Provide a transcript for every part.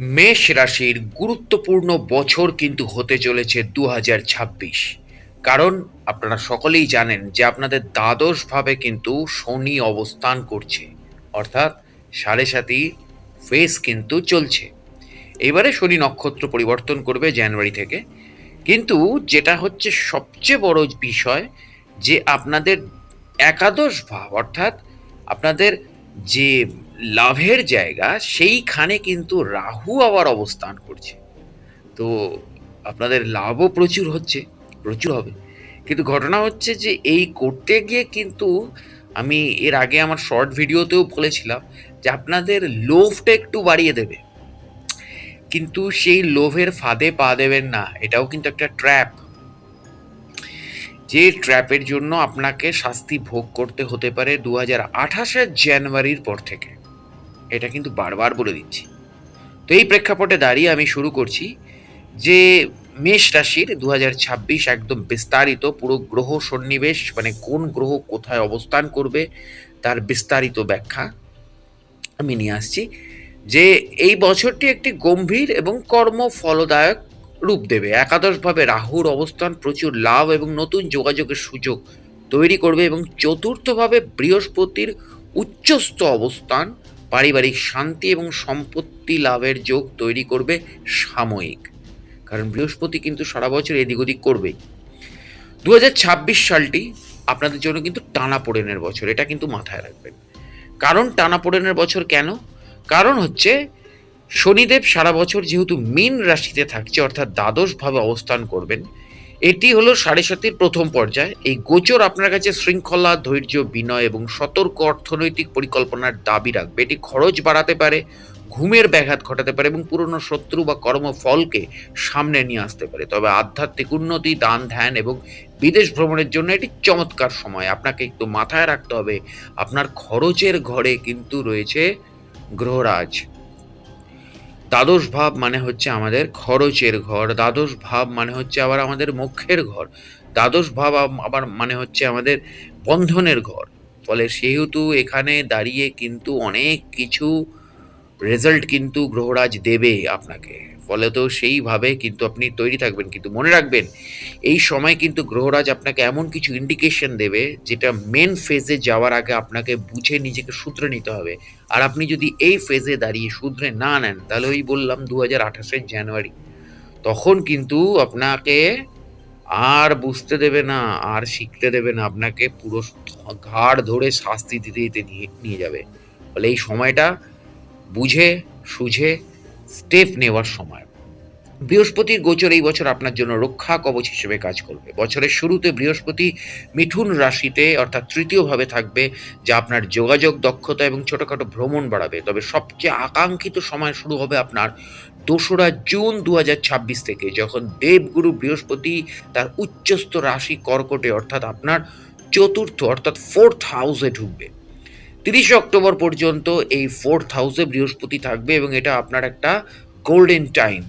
মেষ রাশির গুরুত্বপূর্ণ বছর কিন্তু হতে চলেছে দু হাজার ছাব্বিশ। কারণ আপনারা সকলেই জানেন যে আপনাদের দ্বাদশভাবে কিন্তু শনি অবস্থান করছে। অর্থাৎ সাড়ে সাতি ফেস কিন্তু চলছে। এবারে শনি নক্ষত্র পরিবর্তন করবে জানুয়ারি থেকে। কিন্তু যেটা হচ্ছে সবচেয়ে বড় বিষয় যে আপনাদের একাদশ ভাব, অর্থাৎ আপনাদের যে লাভের জায়গা, সেইখানে কিন্তু রাহু আবার অবস্থান করছে। তো আপনাদের লাভও প্রচুর হচ্ছে, প্রচুর হবে। কিন্তু ঘটনা হচ্ছে যে, এই করতে গিয়ে কিন্তু আমি এর আগে আমার শর্ট ভিডিওতেও বলেছিলাম যে, আপনাদের লোভটা একটু বাড়িয়ে দেবে। কিন্তু সেই লোভের ফাঁদে পা দেবেন না, এটাও কিন্তু একটা ট্র্যাপ যে ট্র্যাপের জন্য আপনাকে শাস্তি ভোগ করতে হতে পারে দু হাজার আঠাশের জানুয়ারির পর থেকে। এটা কিন্তু বারবার বলে দিচ্ছি। তো এই প্রেক্ষাপটে দাঁড়িয়ে আমি শুরু করছি যে মেষ রাশির দু হাজার ছাব্বিশ একদম বিস্তারিত পুরো গ্রহ সন্নিবেশ মানে কোন গ্রহ কোথায় অবস্থান করবে তার বিস্তারিত ব্যাখ্যা আমি নিয়ে আসছি যে এই বছরটি একটি গম্ভীর এবং কর্মফলদায়ক রূপ দেবে। একাদশভাবে রাহুর অবস্থান প্রচুর লাভ এবং নতুন যোগাযোগের সুযোগ তৈরি করবে এবং চতুর্থভাবে বৃহস্পতির উচ্চস্থ অবস্থান পারিবারিক শান্তি এবং সম্পত্তি লাভের যোগ তৈরি করবে সাময়িক। কারণ বৃহস্পতি কিন্তু সারা বছর এদিক ওদিক করবেই। দু হাজার ছাব্বিশ সালটি আপনাদের জন্য কিন্তু টানা টানাপোড়েনের বছর, এটা কিন্তু মাথায় রাখবেন। কারণ টানা টানাপোড়েনের বছর কেন? কারণ হচ্ছে শনিদেব সারা বছর যেহেতু মীন রাশিতে থাকছে, অর্থাৎ দ্বাদশভাবে অবস্থান করবেন এটি হলো সাড়ে সাতির প্রথম পর্যায়। এই গোচর আপনার কাছে শৃঙ্খলা, ধৈর্য, বিনয় এবং সতর্ক অর্থনৈতিক পরিকল্পনার দাবি রাখবে। এটি খরচ বাড়াতে পারে, ঘুমের ব্যাঘাত ঘটাতে পারে এবং পুরনো শত্রু বা কর্মফলকে সামনে নিয়ে আসতে পারে। তবে আধ্যাত্মিক উন্নতি, দান, ধ্যান এবং বিদেশ ভ্রমণের জন্য এটি চমৎকার সময়। আপনাকে একটু মাথায় রাখতে হবে, আপনার খরচের ঘরে কিন্তু রয়েছে গ্রহরাজ। দ্বাদশ ভাব মানে হচ্ছে আমাদের খরচের ঘর, দ্বাদশ ভাব মানে হচ্ছে আবার আমাদের মুখের ঘর, দ্বাদশ ভাব আবার মানে হচ্ছে আমাদের বন্ধনের ঘর, ফলে সেহেতু এখানে দাঁড়িয়ে কিন্তু অনেক কিছু রেজাল্ট কিন্তু গ্রহরাজ দেবে আপনাকে। ফলে তো সেইভাবে কিন্তু আপনি তৈরি থাকবেন, কিন্তু মনে রাখবেন, এই সময় কিন্তু গ্রহরাজ আপনাকে এমন কিছু ইন্ডিকেশন দেবে, যেটা মেন ফেজে যাওয়ার আগে আপনাকে বুঝে নিজেকে শুধরে নিতে হবে। আর আপনি যদি এই ফেজে দাঁড়িয়ে শুধরে না নেন, তাহলে ওই বললাম দু হাজার আঠাশের জানুয়ারি, তখন কিন্তু আপনাকে আর বুঝতে দেবে না, আর শিখতে দেবে না, আপনাকে পুরো ঘাড় ধরে শাস্তি দিতে দিতে নিয়ে নিয়ে যাবে। ফলে এই সময়টা বুঝে, সুঝে স্টেপ নেওয়ার সময়। বৃহস্পতির গোচর এই বছর আপনার জন্য রক্ষা কবচ হিসেবে কাজ করবে। বছরের শুরুতে বৃহস্পতি মিঠুন রাশিতে অর্থাৎ তৃতীয়ভাবে থাকবে, যা আপনার যোগাযোগ দক্ষতা এবং ছোটোখাটো ভ্রমণ বাড়াবে। তবে সবচেয়ে আকাঙ্ক্ষিত সময় শুরু হবে আপনার দোসরা জুন দু হাজার ছাব্বিশ থেকে, যখন দেবগুরু বৃহস্পতি তার উচ্চস্থ রাশি কর্কটে অর্থাৎ আপনার চতুর্থ অর্থাৎ ফোর্থ হাউসে ঢুকবে। তিরিশে অক্টোবর পর্যন্ত এই ফোর্থ হাউসে বৃহস্পতি থাকবে এবং এটা আপনার একটা গোল্ডেন টাইম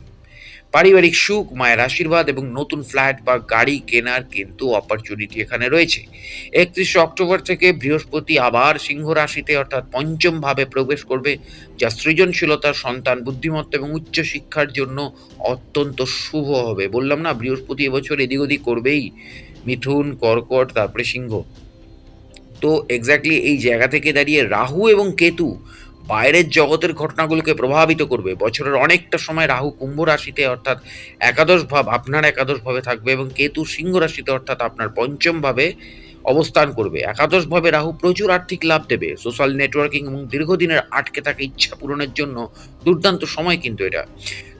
পারিবারিক সুখ, মায়ের আশীর্বাদ এবং নতুন ফ্ল্যাট বা গাড়ি কেনার কিন্তু অপরচুনিটি এখানে রয়েছে। একত্রিশে অক্টোবর থেকে বৃহস্পতি আবার সিংহ রাশিতে অর্থাৎ পঞ্চমভাবে প্রবেশ করবে, যা সৃজনশীলতা, সন্তান বুদ্ধিমত্তা এবং উচ্চ শিক্ষার জন্য অত্যন্ত শুভ হবে। বললাম না, বৃহস্পতি এবছর এদিক ওদিক করবেই। মিথুন, কর্কট, তারপরে সিংহ। তো এক্স্যাক্টলি এই জায়গা থেকে দাঁড়িয়ে রাহু এবং কেতু বাইরের জগতের ঘটনাগুলোকে প্রভাবিত করবে। বছরের অনেকটা সময় রাহু কুম্ভ রাশিতে অর্থাৎ একাদশ ভাব আপনার একাদশ ভাবে থাকবে এবং কেতু সিংহ রাশিতে অর্থাৎ আপনার পঞ্চম ভাবে অবস্থান করবে। একাদশ ভাবে রাহু প্রচুর আর্থিক লাভ দেবে। সোশ্যাল নেটওয়ার্কিং এবং দীর্ঘদিনের আটকে থাকা ইচ্ছা পূরণের জন্য দুর্দান্ত সময় কিন্তু এটা।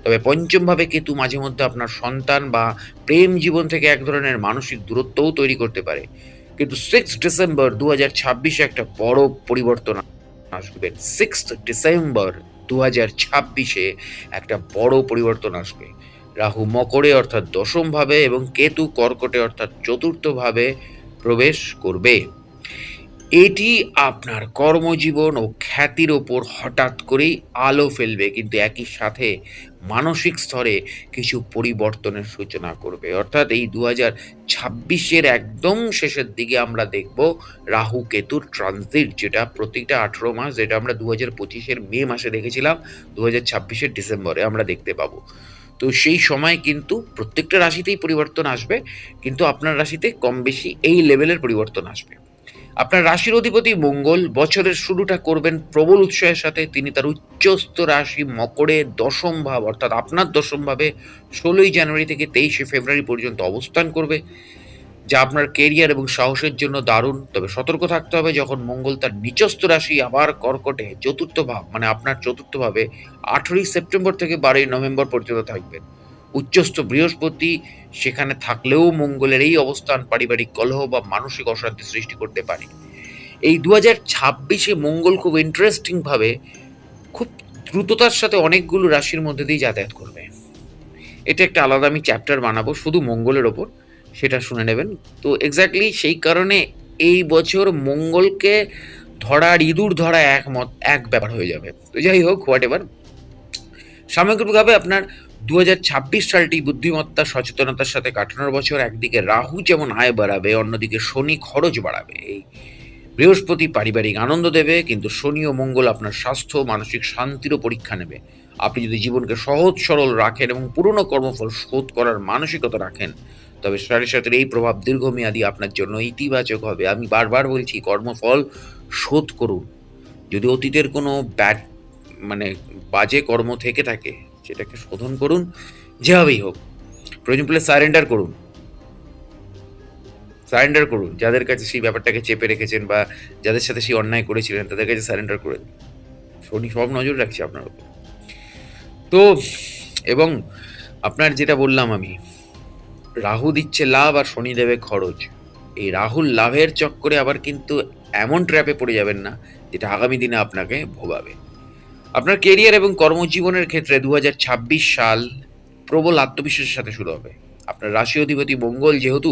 তবে পঞ্চমভাবে কেতু মাঝে মধ্যে আপনার সন্তান বা প্রেম জীবন থেকে এক ধরনের মানসিক দূরত্বও তৈরি করতে পারে। কিন্তু সিক্স ডিসেম্বর দু হাজার ছাব্বিশে একটা বড় পরিবর্তন আসবে। সিক্স ডিসেম্বর দু হাজার ছাব্বিশে একটা বড় পরিবর্তন আসবে। রাহু মকরে অর্থাৎ দশম ভাবে এবং কেতু কর্কটে অর্থাৎ চতুর্থ ভাবে প্রবেশ করবে। এটি আপনার কর্মজীবন ও খ্যাতির ওপর হঠাৎ করেই আলো ফেলবে, কিন্তু একই সাথে মানসিক স্তরে কিছু পরিবর্তনের সূচনা করবে। অর্থাৎ এই দু হাজার ছাব্বিশের একদম শেষের দিকে আমরা দেখব রাহু কেতুর ট্রানজিট যেটা প্রতিটা আঠেরো মাস, যেটা আমরা দু হাজার পঁচিশের মে মাসে দেখেছিলাম দু হাজার ছাব্বিশের ডিসেম্বরে আমরা দেখতে পাবো। তো সেই সময় কিন্তু প্রত্যেকটা রাশিতেই পরিবর্তন আসবে, কিন্তু আপনার রাশিতে কম বেশি এই লেভেলের পরিবর্তন আসবে। আপনার রাশির অধিপতি মঙ্গল বছরের শুরুটা করবেন প্রবল উৎসাহের সাথে। তিনি তার উচ্চস্থ রাশি মকরে দশম ভাব, অর্থাৎ আপনার দশম ভাবে ষোলোই জানুয়ারি থেকে তেইশে ফেব্রুয়ারি পর্যন্ত অবস্থান করবে, যা আপনার কেরিয়ার এবং সাহসের জন্য দারুণ। তবে সতর্ক থাকতে হবে যখন মঙ্গল তার নিচস্থ রাশি আবার কর্কটে চতুর্থ ভাব মানে আপনার চতুর্থ ভাবে আঠেরোই সেপ্টেম্বর থেকে বারোই নভেম্বর পর্যন্ত থাকবেন। উচ্চস্থ বৃহস্পতি, সেখানে থাকলেও মঙ্গলের এই অবস্থান পারিবারিক কলহ বা মানসিক অশান্তি সৃষ্টি করতে পারে। এই দু হাজার ছাব্বিশে মঙ্গল খুব ইন্টারেস্টিংভাবে খুব দ্রুততার সাথে অনেকগুলো রাশির মধ্যে দিয়ে যাতায়াত করবে। এটা একটা আলাদা আমি চ্যাপ্টার বানাবো, শুধু মঙ্গলের ওপর, সেটা শুনে নেবেন। তো এক্স্যাক্টলি সেই কারণে এই বছর মঙ্গলকে ধরা আর ইঁদুর ধরা একমত এক ব্যাপার হয়ে যাবে। তো যাই হোক হোয়াট এভার সামগ্রিকভাবে আপনার দু হাজার ছাব্বিশ সালটি বুদ্ধিমত্তা, সচেতনতার সাথে কাটানোর বছর একদিকে রাহু যেমন আয় বাড়াবে, অন্যদিকে শনি খরচ বাড়াবে। এই বৃহস্পতি পারিবারিক আনন্দ দেবে, কিন্তু শনি ও মঙ্গল আপনার স্বাস্থ্য মানসিক শান্তিরও পরীক্ষা নেবে। আপনি যদি জীবনকে সহজ, সরল রাখেন এবং পুরনো কর্মফল শোধ করার মানসিকতা রাখেন, তবে সাড়ে সাতের এই প্রভাব দীর্ঘমেয়াদী আপনার জন্য ইতিবাচক হবে। আমি বারবার বলছি, কর্মফল শোধ করুন। যদি অতীতের কোনো ব্যাড মানে বাজে কর্ম থেকে থাকে, সেটাকে শোধন করুন, যেভাবেই হোক। প্রয়োজন পড়লে সারেন্ডার করুন। সারেন্ডার করুন। যাদের কাছে সেই ব্যাপারটাকে চেপে রেখেছেন বা যাদের সাথে সেই অন্যায় করেছিলেন, তাদের কাছে সারেন্ডার করে দিন শনি সব নজর রাখছে আপনার উপর। তো, এবং আপনার যেটা বললাম আমি, রাহু দিচ্ছে লাভ আর শনি দেবে খরচ। এই রাহুল লাভের চক্করে আবার কিন্তু এমন ট্র্যাপে পড়ে যাবেন না, যেটা আগামী দিনে আপনাকে ভোগাবে। আপনার কেরিয়ার এবং কর্মজীবনের ক্ষেত্রে দু হাজার ছাব্বিশ সাল প্রবল আত্মবিশ্বাসের সাথে শুরু হবে। আপনার রাশি অধিপতি মঙ্গল যেহেতু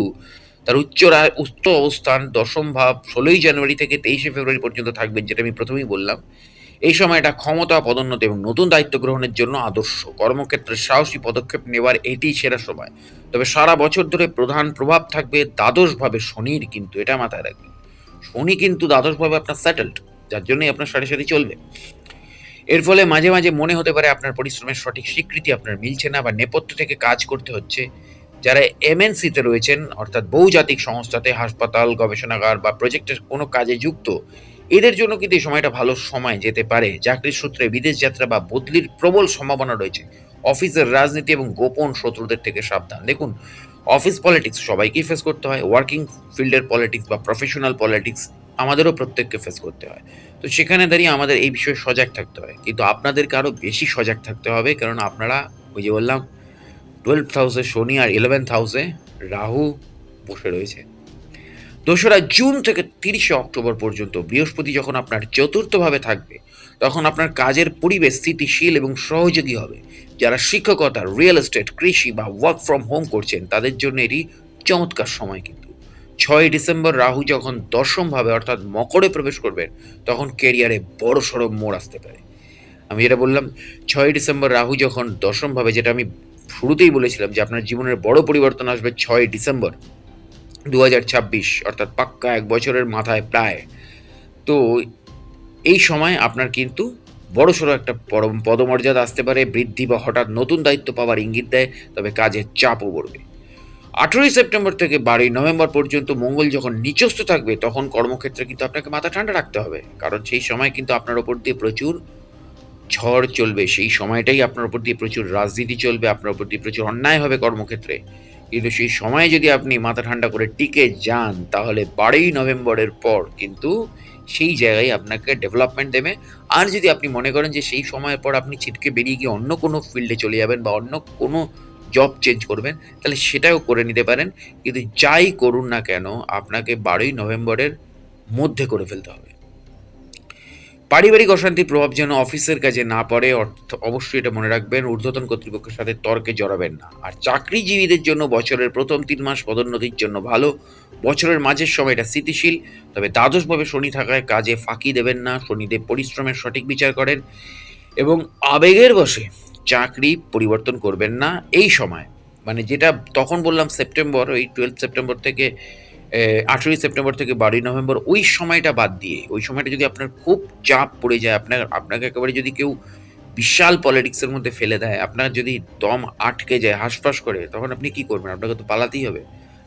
তার উচ্চ উচ্চ অবস্থান দশম ভাব ষোলোই জানুয়ারি থেকে তেইশে ফেব্রুয়ারি পর্যন্ত থাকবেন যেটা আমি প্রথমেই বললাম। এই সময় এটা ক্ষমতা, পদোন্নতি এবং নতুন দায়িত্ব গ্রহণের জন্য আদর্শ। কর্মক্ষেত্রে সাহসী পদক্ষেপ নেওয়ার এটি সেরা সময়। তবে সারা বছর ধরে প্রধান প্রভাব থাকবে দ্বাদশভাবে শনির কিন্তু, এটা মাথায় রাখবেন। শনি কিন্তু দ্বাদশভাবে আপনার সেটেলড যার জন্যই আপনার সাথে সাথে চলবে। এর ফলে মাঝে মাঝে মনে হতে পারে আপনার পরিশ্রমের সঠিক স্বীকৃতি আপনার মিলছে না বা নেপথ্য থেকে কাজ করতে হচ্ছে। যারা এমএনসিতে রয়েছেন, অর্থাৎ বহুজাতিক সংস্থাতে হাসপাতাল, গবেষণাগার বা প্রজেক্টের কোনো কাজে যুক্ত, এদের জন্য কিন্তু এই সময়টা ভালো সময় যেতে পারে। চাকরির সূত্রে বিদেশ যাত্রা বা বদলির প্রবল সম্ভাবনা রয়েছে। অফিসের রাজনীতি এবং গোপন শত্রুদের থেকে সাবধান। দেখুন, অফিস পলিটিক্স সবাইকেই ফেস করতে হয়। ওয়ার্কিং ফিল্ডের পলিটিক্স বা প্রফেশনাল পলিটিক্স আমাদেরও প্রত্যেককে ফেস করতে হয়। তো সেখানে দাঁড়িয়ে আমাদের এই বিষয়ে সজাগ থাকতে হয়। কিন্তু আপনাদেরকে আরও বেশি সজাগ থাকতে হবে কারণ আপনারা ওই যে বললাম টুয়েলভ হাউসে শনি আর ইলেভেন্থ হাউসে রাহু বসে রয়েছে। দোসরা জুন থেকে তিরিশে অক্টোবর পর্যন্ত বৃহস্পতি যখন আপনার চতুর্থভাবে থাকবে, তখন আপনার কাজের পরিবেশ স্থিতিশীল এবং সহযোগী হবে। যারা শিক্ষকতা রিয়েল এস্টেট কৃষি বা ওয়ার্ক ফ্রম হোম করছেন, তাদের জন্য এটি চমৎকার সময় কিন্তু। ছয় ডিসেম্বর রাহু যখন দশমভাবে অর্থাৎ মকরে প্রবেশ করবেন তখন কেরিয়ারে বড় সড়ো মোড় আসতে পারে। আমি যেটা বললাম, ছয় ডিসেম্বর রাহু যখন দশমভাবে, যেটা আমি শুরুতেই বলেছিলাম যে আপনার জীবনের বড় পরিবর্তন আসবে ছয় ডিসেম্বর দু হাজার ছাব্বিশ, অর্থাৎ পাক্কা এক বছরের মাথায় প্রায়। তো এই সময় আপনার কিন্তু বড় সড়ো একটা পরম পদমর্যাদা আসতে পারে, বৃদ্ধি বা হঠাৎ নতুন দায়িত্ব পাওয়ার ইঙ্গিত দেয়, তবে কাজের চাপও পড়বে। আঠেরোই সেপ্টেম্বর থেকে বারোই নভেম্বর পর্যন্ত মঙ্গল যখন নিচস্থ থাকবে, তখন কর্মক্ষেত্রে কিন্তু আপনাকে মাথা ঠান্ডা রাখতে হবে। কারণ সেই সময় কিন্তু আপনার ওপর দিয়ে প্রচুর ঝড় চলবে। সেই সময়টাই আপনার ওপর দিয়ে প্রচুর রাজনীতি চলবে, আপনার ওপর দিয়ে প্রচুর অন্যায় হবে কর্মক্ষেত্রে। কিন্তু সেই সময়ে যদি আপনি মাথা ঠান্ডা করে টিকে যান, তাহলে বারোই নভেম্বরের পর কিন্তু সেই জায়গায় আপনাকে ডেভেলপমেন্ট দেবে। আর যদি আপনি মনে করেন যে সেই সময়ের পর আপনি ছিটকে বেরিয়ে গিয়ে অন্য কোনো ফিল্ডে চলে যাবেন বা অন্য কোনো জব চেঞ্জ করবেন, তাহলে সেটাও করে নিতে পারেন। কিন্তু যাই করুন না কেন, আপনাকে বারোই নভেম্বরের মধ্যে করে ফেলতে হবে। পারিবারিক অশান্তির প্রভাব যেন অফিসের কাজে না পড়ে, অর্থ, অবশ্যই এটা মনে রাখবেন, ঊর্ধ্বতন কর্তৃপক্ষের সাথে তর্কে জড়াবেন না। আর চাকরিজীবীদের জন্য বছরের প্রথম তিন মাস পদোন্নতির জন্য ভালো, বছরের মাঝের সময় এটা স্থিতিশীল, তবে দ্বাদশভাবে শনি থাকায় কাজে ফাঁকি দেবেন না, শনিদেব পরিশ্রমের সঠিক বিচার করেন এবং আবেগের বসে চাকরি পরিবর্তন করবেন না এই সময়। মানে যেটা তখন বললাম সেপ্টেম্বর, ওই টুয়েলভ সেপ্টেম্বর থেকে আঠেরোই সেপ্টেম্বর থেকে বারোই নভেম্বর, ওই সময়টা বাদ দিয়ে, ওই সময়টা যদি আপনার খুব চাপ পড়ে যায়, আপনার, আপনাকে একেবারে যদি কেউ বিশাল পলিটিক্সের মধ্যে ফেলে দেয়, আপনার যদি দম আটকে যায়, হাঁসফাঁস করে, তখন আপনি কি করবেন? আপনাকে তো পালাতেই হবে।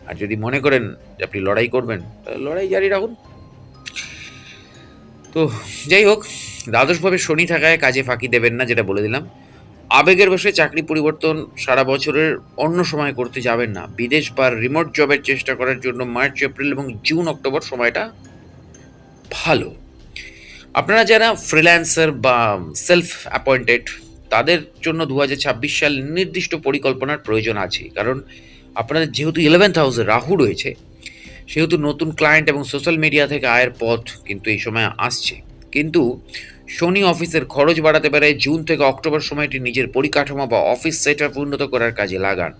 আর যদি মনে করেন যে আপনি লড়াই করবেন, তাহলে লড়াই জারি রাখুন। তো, যাই হোক, দ্বাদশভাবে শনি থাকায় কাজে ফাঁকি দেবেন না, যেটা বলে দিলাম। আবেগের বসে চাকরি পরিবর্তন সারা বছরের অন্য সময় করতে যাবেন না। বিদেশ বা রিমোট জবের চেষ্টা করার জন্য মার্চ, এপ্রিল এবং জুন, অক্টোবর সময়টা ভালো। আপনারা যারা ফ্রিল্যান্সার বা সেলফ অ্যাপয়েন্টেড তাদের জন্য দু হাজার ছাব্বিশ সাল নির্দিষ্ট পরিকল্পনার প্রয়োজন আছে। কারণ আপনাদের যেহেতু ইলেভেন্থ হাউসে রাহু রয়েছে, সেহেতু নতুন ক্লায়েন্ট এবং সোশ্যাল মিডিয়া থেকে আয়ের পথ কিন্তু এই সময় আসছে। কিন্তু শনি অফিসের খরচ বাড়াতে পারে জুন থেকে অক্টোবর সময়টি নিজের পরিকাঠামো বা অফিস সেট আপ উন্নত করার কাজে লাগান।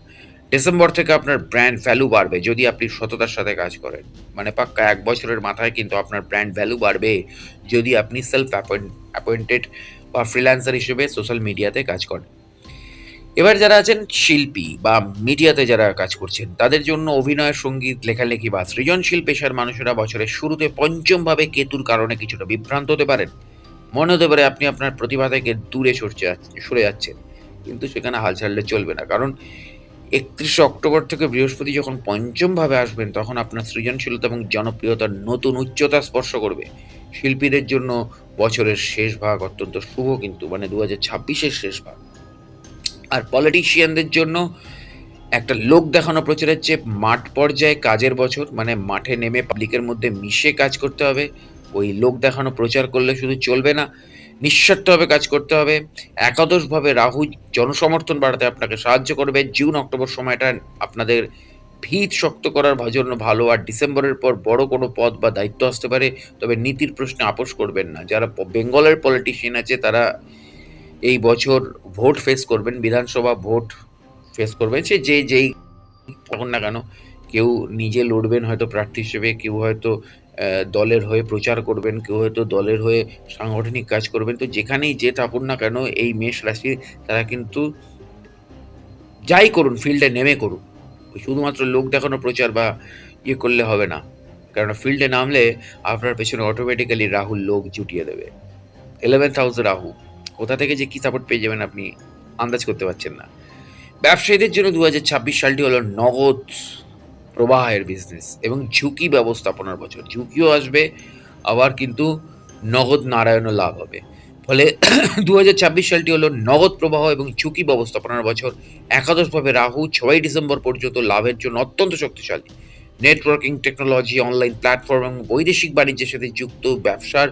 ডিসেম্বর থেকে আপনার ব্র্যান্ড ভ্যালু বাড়বে যদি আপনি সততার সাথে কাজ করেন। মানে পাক্কা এক বছরের মাথায় কিন্তু আপনার ব্র্যান্ড ভ্যালু বাড়বে যদি আপনি সেলফ অ্যাপয়েন্টেড বা ফ্রিল্যান্সার হিসেবে সোশ্যাল মিডিয়াতে কাজ করেন। এবার যারা আছেন শিল্পী বা মিডিয়াতে যারা কাজ করছেন, তাদের জন্য অভিনয়, সংগীত, লেখালেখি বা সৃজনশীল পেশার মানুষেরা বছরের শুরুতে পঞ্চমভাবে কেতুর কারণে কিছুটা বিভ্রান্ত হতে পারেন। মনে হতে পারে আপনি আপনার প্রতিভা থেকে দূরে সরছে সরে যাচ্ছেন। কিন্তু সেখানে হাল ছাড়লে চলবে না। কারণ একত্রিশে অক্টোবর থেকে বৃহস্পতি যখন পঞ্চমভাবে আসবেন, তখন আপনার সৃজনশীলতা এবং জনপ্রিয়তার নতুন উচ্চতা স্পর্শ করবে। শিল্পীদের জন্য বছরের শেষ ভাগ অত্যন্ত শুভ কিন্তু মানে দু হাজার ছাব্বিশের শেষ ভাগ। আর পলিটিশিয়ানদের জন্য একটা লোক দেখানো প্রচারের চেয়ে মাঠ পর্যায়ে কাজের বছর মানে মাঠে নেমে পাবলিকের মধ্যে মিশে কাজ করতে হবে। ওই লোক দেখানো প্রচার করলে শুধু চলবে না, নিঃস্বার্থভাবে কাজ করতে হবে। একাদশভাবে রাহু জনসমর্থন বাড়াতে আপনাকে সাহায্য করবে। জুন, অক্টোবর সময়টা আপনাদের ভিত শক্ত করার জন্য ভালো। আর ডিসেম্বরের পর বড় কোনো পদ বা দায়িত্ব আসতে পারে, তবে নীতির প্রশ্নে আপোষ করবেন না। যারা বেঙ্গলের পলিটিশিয়ান আছে, তারা এই বছর ভোট ফেস করবেন। বিধানসভা ভোট ফেস করবেন। সে যে, যেই তখন না কেন, কেউ নিজে লড়বেন হয়তো প্রার্থী হিসেবে, কেউ হয়তো দলের হয়ে প্রচার করবেন, কেউ হয়তো দলের হয়ে সাংগঠনিক কাজ করবেন। তো যেখানেই যে থাকুন না কেন, এই মেষ রাশি তারা কিন্তু যাই করুন ফিল্ডে নেমে করুন শুধুমাত্র লোক দেখানো প্রচার বা ইয়ে করলে হবে না। কারণ ফিল্ডে নামলে আপনার পেছনে অটোমেটিক্যালি রাহুল লোক জুটিয়ে দেবে। ইলেভেন্থ হাউসে রাহু, কোথা থেকে যে কী সাপোর্ট পেয়ে যাবেন আপনি আন্দাজ করতে পারছেন না। ব্যবসায়ীদের জন্য দু হাজার ছাব্বিশ সালটি হলো নগদ প্রবাহের বিজনেস এবং ঝুঁকি ব্যবস্থাপনার বছর। ঝুঁকিও আসবে, আবার কিন্তু নগদ নারায়ণও লাভ হবে। ফলে দু হাজার ছাব্বিশ সালটি হলো নগদ প্রবাহ এবং ঝুঁকি ব্যবস্থাপনার বছর। একাদশভাবে রাহু ছয় ডিসেম্বর পর্যন্ত লাভের জন্য অত্যন্ত শক্তিশালী। নেটওয়ার্কিং টেকনোলজি অনলাইন প্ল্যাটফর্ম এবং বৈদেশিক বাণিজ্যের সাথে যুক্ত ব্যবসার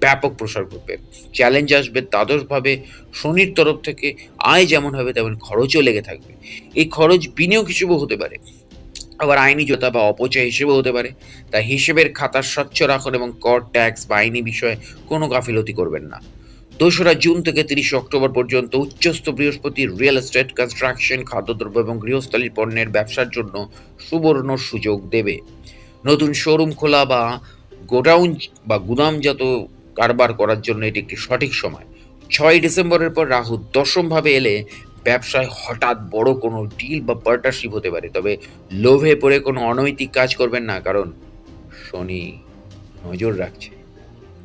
ব্যাপক প্রসার ঘটবে। চ্যালেঞ্জ আসবে দ্বাদশভাবে, শনির তরফ থেকে আয় যেমন হবে তেমন খরচও লেগে থাকবে। এই খরচ বিনিয়োগ হিসেবেও হতে পারে। আবার আইনি জোতা বা অপচয় হিসেবেও হতে পারে। তাই হিসেবের খাতা স্বচ্ছ রাখুন এবং কর, ট্যাক্স বা আইনি বিষয়ে কোনো গাফিলতি করবেন না। দোসরা জুন থেকে তিরিশে অক্টোবর পর্যন্ত উচ্চস্থ বৃহস্পতি রিয়েল এস্টেট, কনস্ট্রাকশন, খাদ্যদ্রব্য এবং গৃহস্থলীর পণ্যের ব্যবসার জন্য সুবর্ণ সুযোগ দেবে। নতুন শোরুম খোলা বা গোডাউন বা গুদামজাত কারবার করার জন্য এটি একটি সঠিক সময়। ছয় ডিসেম্বরের পর রাহু দশমভাবে এলে ব্যবসায় হঠাৎ বড় কোনো ডিল বা পার্টনারশিপ হতে পারে, তবে লোভে পড়ে কোনো অনৈতিক কাজ করবেন না, কারণ শনি নজর রাখছে।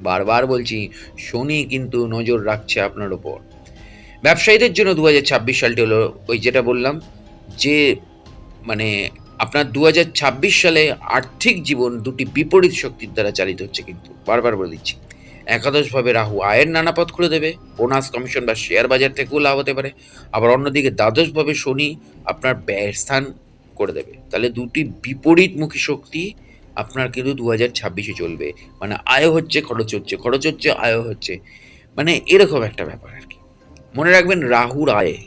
বারবার বলছি, শনি কিন্তু নজর রাখছে আপনার ওপর ব্যবসায়ীদের জন্য দু হাজার ছাব্বিশ সালটি হলো ওই যেটা বললাম, যে মানে আপনার দু হাজার ছাব্বিশ সালে আর্থিক জীবন দুটি বিপরীত শক্তির দ্বারা চালিত হচ্ছে কিন্তু। বারবার বলে দিচ্ছি। একাদশভাবে রাহু আয়ের নানা পথ খুলে দেবে। বোনাস, কমিশন বা শেয়ার বাজার থেকেও লাভ হতে পারে। আবার অন্যদিকে দ্বাদশভাবে শনি আপনার ব্যয়ের স্থান করে দেবে। তাহলে দুটি বিপরীতমুখী শক্তি আপনার কিন্তু দু হাজার ছাব্বিশে চলবে। মানে আয় হচ্ছে, খরচ হচ্ছে খরচ হচ্ছে আয় হচ্ছে। মানে এরকম একটা ব্যাপার আর কি। মনে রাখবেন রাহুর আয়ে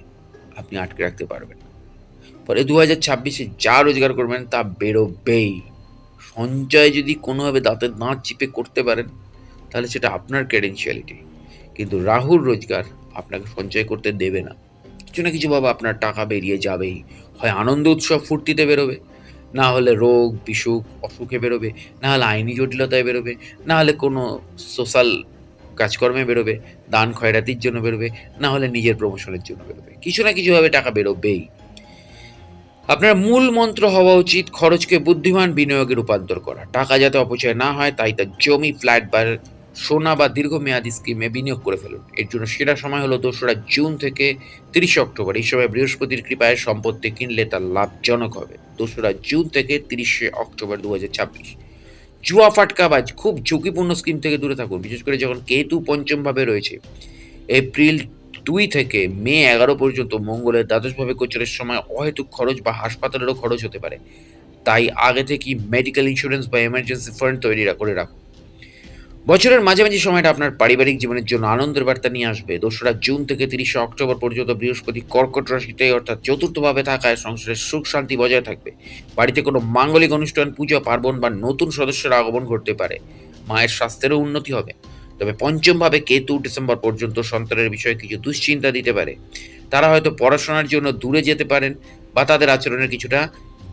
আপনি আটকে রাখতে পারবেন ফলে দু হাজার ছাব্বিশে যা রোজগার করবেন তা বেরোবেই। সঞ্চয় যদি কোনোভাবে দাঁতের দাঁত চিপে করতে পারেন তাহলে সেটা আপনার ক্রেডেন্সিয়ালিটি কিন্তু রাহুর রোজগার আপনাকে সঞ্চয় করতে দেবে না। কিছু না কিছু ভাবে আপনার টাকা বেরিয়ে যাবেই। হয় আনন্দ উৎসব ফুর্তিতে বেরোবে, না হলে রোগ, বিসুখ, অসুখে বেরোবে, না হলে আইনি জটিলতায় বেরোবে, না হলে কোনো সোশ্যাল কাজকর্মে বেরোবে, দান খয়রাতির জন্য বেরোবে, না হলে নিজের প্রমোশনের জন্য বেরোবে। কিছু না কিছুভাবে টাকা বেরোবেই। আপনার মূল মন্ত্র হওয়া উচিত খরচকে বুদ্ধিমান বিনিয়োগে রূপান্তর করা। টাকা যাতে অপচয় না হয়, তাই তার জমি ফ্ল্যাট বা সোনা বা দীর্ঘমেয়াদী স্কিমে বিনিয়োগ করে ফেলুন। এর জন্য সেরা সময় হলো দোসরা জুন থেকে তিরিশে অক্টোবর। এই সময় বৃহস্পতির কৃপায় সম্পত্তি কিনলে তার লাভজনক হবে। দোসরা জুন থেকে তিরিশে অক্টোবর দু হাজার ছাব্বিশ। জুয়া ফাটকা বা খুব ঝুঁকিপূর্ণ স্কিম থেকে দূরে থাকুন। বিশেষ করে যখন কেতু পঞ্চমভাবে রয়েছে, এপ্রিল দুই থেকে মে এগারো পর্যন্ত মঙ্গলের দ্বাদশভাবে গোচরের সময় অহেতুক খরচ বা হাসপাতালেরও খরচ হতে পারে। তাই আগে থেকেই মেডিকেল ইন্স্যুরেন্স বা এমার্জেন্সি ফান্ড তৈরি করে রাখুন। বছরের মাঝামাঝি সময়টা আপনার পারিবারিক জীবনের জন্য আনন্দের বার্তা নিয়ে আসবে। দোসরা জুন থেকে তিরিশে অক্টোবর পর্যন্ত বৃহস্পতি কর্কট রাশিতে অর্থাৎ চতুর্থভাবে থাকায় সংসারের সুখ শান্তি বজায় থাকবে। বাড়িতে কোনো মাঙ্গলিক অনুষ্ঠান, পূজা, পার্বণ বা নতুন সদস্যের আগমন ঘটতে পারে। মায়ের স্বাস্থ্যেরও উন্নতি হবে। তবে পঞ্চমভাবে কেতু ডিসেম্বর পর্যন্ত সন্তানের বিষয়ে কিছু দুশ্চিন্তা দিতে পারে। তারা হয়তো পড়াশোনার জন্য দূরে যেতে পারেন বা তাদের আচরণের কিছুটা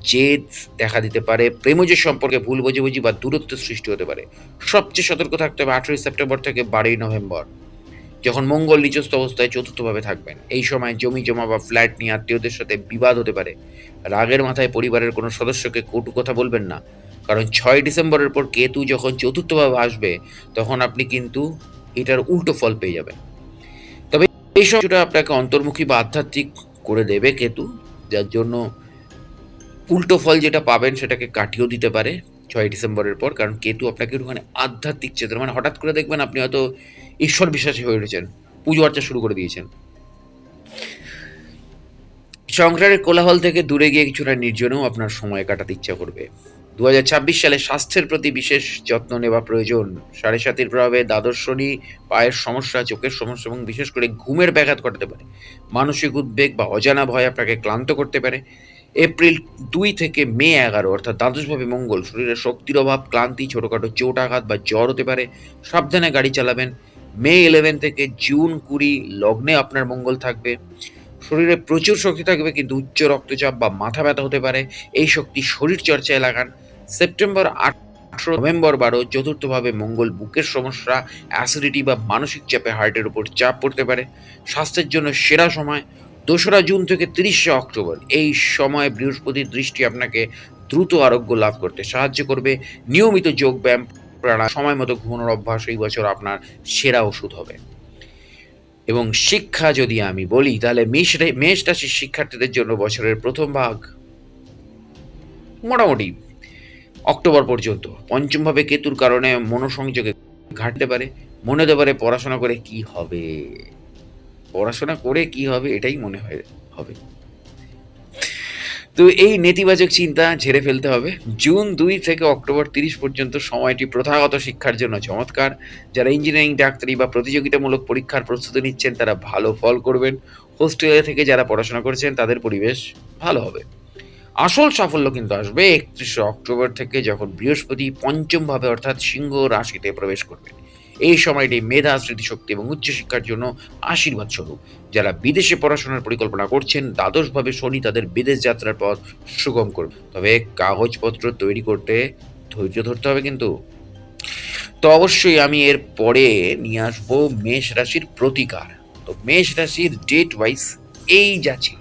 জেদ দেখা দিতে পারে প্রেমজ সম্পর্কে ভুল বোঝাবুঝি বা দূরত্ব সৃষ্টি হতে পারে। সবচেয়ে সতর্ক থাকতে হবে আঠেরোই সেপ্টেম্বর থেকে বারোই নভেম্বর। যখন মঙ্গল নিচস্থ অবস্থায় চতুর্থভাবে থাকবেন, এই সময় জমি জমা বা ফ্ল্যাট নিয়ে আত্মীয়দের সাথে বিবাদ হতে পারে। রাগের মাথায় পরিবারের কোনো সদস্যকে কটু কথা বলবেন না। কারণ ছয় ডিসেম্বরের পর কেতু যখন চতুর্থভাবে আসবে, তখন আপনি কিন্তু এটার উল্টো ফল পেয়ে যাবেন। তবে এই সময়টা আপনাকে অন্তর্মুখী বা আধ্যাত্মিক করে দেবে কেতু, যার জন্য উল্টো ফল যেটা পাবেন সেটাকে কাটিয়েও দিতে পারে ছয় ডিসেম্বরের পর, কারণ কেতু আপনাকে একটুখানি আধ্যাত্মিক চেতনা মানে হঠাৎ করে দেখবেন আপনি হয়তো ঈশ্বর বিশ্বাসী হয়ে উঠেছেন, পুজো অর্চা শুরু করে দিয়েছেন। সংসারের কোলাহল থেকে দূরে গিয়ে কিছুটা নির্জনেও আপনার সময় কাটাতে ইচ্ছা করবে। দু হাজার ছাব্বিশ সালে স্বাস্থ্যের প্রতি বিশেষ যত্ন নেওয়া প্রয়োজন। সাড়ে সাতির প্রভাবে দ্বাদশ শনি পায়ের সমস্যা, চোখের সমস্যা এবং বিশেষ করে ঘুমের ব্যাঘাত ঘটাতে পারে। মানসিক উদ্বেগ বা অজানা ভয় আপনাকে ক্লান্ত করতে পারে। এপ্রিল দুই থেকে মে এগারো, অর্থাৎ দ্বাদশভাবে মঙ্গল। শরীরে শক্তির অভাব, ক্লান্তি, ছোটোখাটো চোট আঘাত বা জ্বর হতে পারে। সাবধানে গাড়ি চালাবেন। মে ইলেভেন থেকে জুন কুড়ি লগ্নে আপনার মঙ্গল থাকবে। শরীরে প্রচুর শক্তি থাকবে, কিন্তু উচ্চ রক্তচাপ বা মাথা ব্যথা হতে পারে। এই শক্তি শরীর চর্চায় লাগান। সেপ্টেম্বর আট আঠারো, নভেম্বর বারো, চতুর্থভাবে মঙ্গল বুকের সমস্যা অ্যাসিডিটি বা মানসিক চাপে হার্টের উপর চাপ পড়তে পারে। স্বাস্থ্যের জন্য সেরা সময় দোসরা জুন থেকে তিরিশে অক্টোবর। এই সময় বৃহস্পতির দৃষ্টি আপনাকে দ্রুত আরোগ্য লাভ করতে সাহায্য করবে। নিয়মিত যোগব্যায়াম প্রাণায়াম, সময় মতো ঘুমানোর অভ্যাস এই বছর আপনার সেরা ওষুধ হবে। এবং শিক্ষা যদি আমি বলি, তাহলে মেষ রে- মেষ রাশির শিক্ষার্থীদের জন্য বছরের প্রথম ভাগ মোটামুটি অক্টোবর পর্যন্ত। পঞ্চমভাবে কেতুর কারণে মনোসংযোগে ঘাটতে পারে, মনে হতে পারে পড়াশোনা করে কি হবে? পড়াশোনা করে কি হবে এটাই মনে হয়, হবে। তো এই নেতিবাচক চিন্তা ঝেড়ে ফেলতে হবে। জুন দুই থেকে অক্টোবর তিরিশ পর্যন্ত সময়টি প্রথাগত শিক্ষার জন্য চমৎকার। যারা ইঞ্জিনিয়ারিং ডাক্তারি বা প্রতিযোগিতামূলক পরীক্ষার প্রস্তুতি নিচ্ছেন, তারা ভালো ফল করবেন। হোস্টেলে থেকে যারা পড়াশোনা করছেন, তাদের পরিবেশ ভালো হবে। আসল সাফল্য কিন্তু আসবে একত্রিশে অক্টোবর থেকে যখন বৃহস্পতি পঞ্চমভাবে অর্থাৎ সিংহ রাশিতে প্রবেশ করবে। এই সময়টি মেধা, স্মৃতিশক্তি এবং উচ্চশিক্ষার জন্য আশীর্বাদ স্বরূপ যারা বিদেশে পড়াশোনার পরিকল্পনা করছেন, দ্বাদশভাবে শনি তাদের বিদেশ যাত্রার পথ সুগম করবে। তবে কাগজপত্র তৈরি করতে ধৈর্য ধরতে হবে কিন্তু। তো অবশ্যই আমি এর পরে নিয়ে আসব মেষ রাশির প্রতিকার। তো মেষ রাশির ডেট ওয়াইজ এই যা ছিল।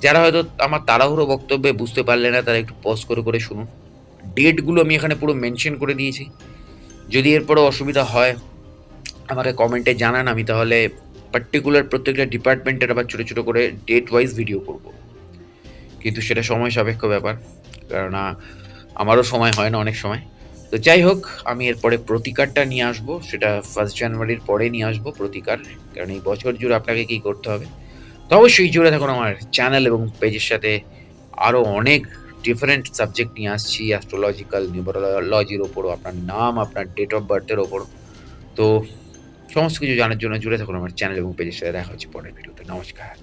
যারা হয়তো আমার তাড়াহুড়ো বক্তব্যে বুঝতে পারলে না, তারা একটু পজ করে করে শুনুন। ডেটগুলো আমি এখানে পুরো মেনশন করে দিয়েছি। যদি এরপরে অসুবিধা হয়, আমাকে কমেন্টে জানান, আমি তাহলে পার্টিকুলার প্রত্যেকটা ডিপার্টমেন্টের আবার ছোটো ছোটো করে ডেট ওয়াইজ ভিডিও করব। কিন্তু সেটা সময় সাপেক্ষ ব্যাপার, কেননা আমারও সময় হয় না অনেক সময়। তো যাই হোক, আমি এরপরে প্রতিকারটা নিয়ে আসব, সেটা ফার্স্ট জানুয়ারির পরে নিয়ে আসব প্রতিকার, কারণ এই বছর জুড়ে আপনাকে কী করতে হবে? তো অবশ্যই জুড়ে থাকুন আমার চ্যানেল এবং পেজের সাথে আরও অনেক ডিফারেন্ট সাবজেক্ট নিয়ে আসছি অ্যাস্ট্রোলজিক্যাল নিউমোরোলজির ওপরও, আপনার নাম, আপনার ডেট অফ বার্থের ওপর তো সমস্ত কিছু জানার জন্য জুড়ে থাকুন আমার চ্যানেল এবং পেজের সাথে দেখা হচ্ছে পরের ভিডিওতে নমস্কার।